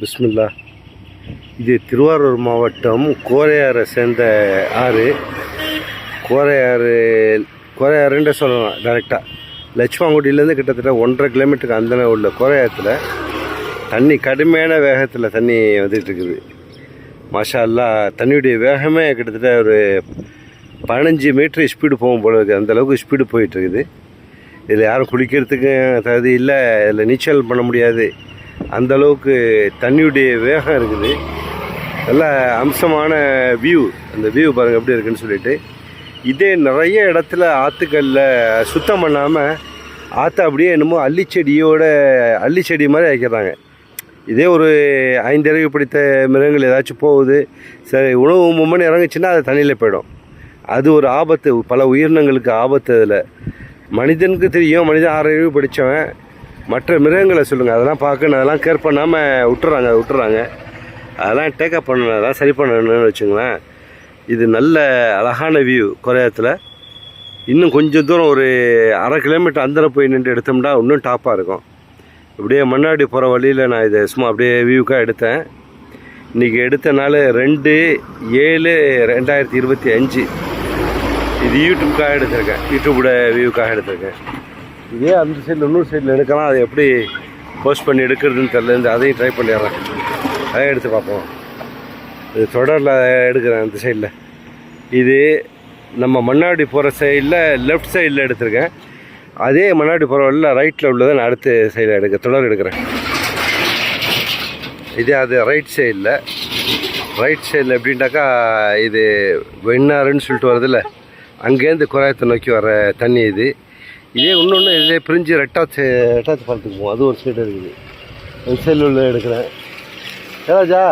பிஸ்மில்லா. இது திருவாரூர் மாவட்டம் கோரையாரை சேர்ந்த ஆறு. கோரையாறு கோரையாறுன்ற சொல்லலாம் டேரெக்டாக லட்சுமாங்குடியிலேருந்து கிட்டத்தட்ட ஒன்றரை கிலோமீட்டருக்கு அந்த உள்ள கோரையாரத்தில் தண்ணி கடுமையான வேகத்தில் தண்ணி வந்துட்டு இருக்குது. மாஷா அல்லா தண்ணியுடைய வேகமே கிட்டத்தட்ட ஒரு பதினஞ்சு மீட்ரு ஸ்பீடு போகும் போல இருக்குது அந்த அளவுக்கு ஸ்பீடு போயிட்டு இருக்குது. இதில் யாரும் குளிக்கிறதுக்கும் தகுதி இல்லை இதில் நீச்சல் பண்ண முடியாது. அந்த அளவுக்கு தண்ணியுடைய வேகம் இருக்குது. நல்ல அம்சமான வியூ அந்த வியூ பாருங்கள் எப்படி இருக்குன்னு சொல்லிட்டு. இதே நிறைய இடத்துல ஆற்றுக்கல்ல சுத்தம் பண்ணாமல் ஆற்றை அப்படியே என்னமோ அள்ளிச்செடியோட அள்ளிச்செடி மாதிரி ஆக்கிடுறாங்க. இதே ஒரு ஐந்தறிவு பிடித்த மிருகங்கள் ஏதாச்சும் போகுது. சரி உணவு மும்மன் இறங்குச்சுன்னா அது தண்ணியில் போயிடும். அது ஒரு ஆபத்து. பல உயிரினங்களுக்கு ஆபத்து அதில். மனிதனுக்கு தெரியும். மனிதன் ஆறறிவு படித்தவன் மற்ற மிருகங்களை சொல்லுங்கள் அதெல்லாம் பார்க்கணும். அதெல்லாம் கேர் பண்ணாமல் விட்டுறாங்க விட்டுறாங்க. அதெல்லாம் டேக்கப் பண்ணணும். அதெல்லாம் சரி பண்ணணும்னு வச்சுங்களேன். இது நல்ல அழகான வியூ குறையத்தில் இன்னும் கொஞ்சம் தூரம் ஒரு அரை கிலோமீட்டர் அந்தர போய் நின்று எடுத்தோம்னா இன்னும் டாப்பாக இருக்கும். அப்படியே மண்ணாடி போகிற வழியில் நான் இதை சும்மா அப்படியே வியூக்காக எடுத்தேன். இன்றைக்கி எடுத்த நாள் ரெண்டு ஏழு ரெண்டாயிரத்தி இருபத்தி அஞ்சு. இது யூடியூப்காக எடுத்திருக்கேன். யூடியூபோட வியூக்காக எடுத்திருக்கேன். இதே அந்த சைடில் இன்னொரு சைடில் எடுக்கலாம் அதை எப்படி போஸ்ட் பண்ணி எடுக்கிறதுன்னு தெரியல. இந்த அதையும் ட்ரை பண்ணிடுறேன். அதையும் எடுத்து பார்ப்போம். இது தொடரில் எடுக்கிறேன் அந்த சைடில் இது நம்ம மண்ணாடி போகிற சைடில் லெஃப்ட் சைடில் எடுத்திருக்கேன். அதே மண்ணாடி போகிற வழியில் ரைட்டில் உள்ளதை நான் அடுத்த சைடில் எடுக்க தொடர் எடுக்கிறேன். இதே அது ரைட் சைடில் ரைட் சைடில் எப்படின்ட்டாக்கா இது வெண்ணாறுன்னு சொல்லிட்டு வருதுல்ல. அங்கேருந்து குராயத்தை நோக்கி வர தண்ணி இது. இதே இன்னொன்று இதே பிரிஞ்சு ரெட்டாச்சு ரெட்டாச்சு பாலத்துக்கு போகும் அது ஒரு சைடு இருக்குது. அந்த சைடில் உள்ள எடுக்கிறேன். ஏதாச்சா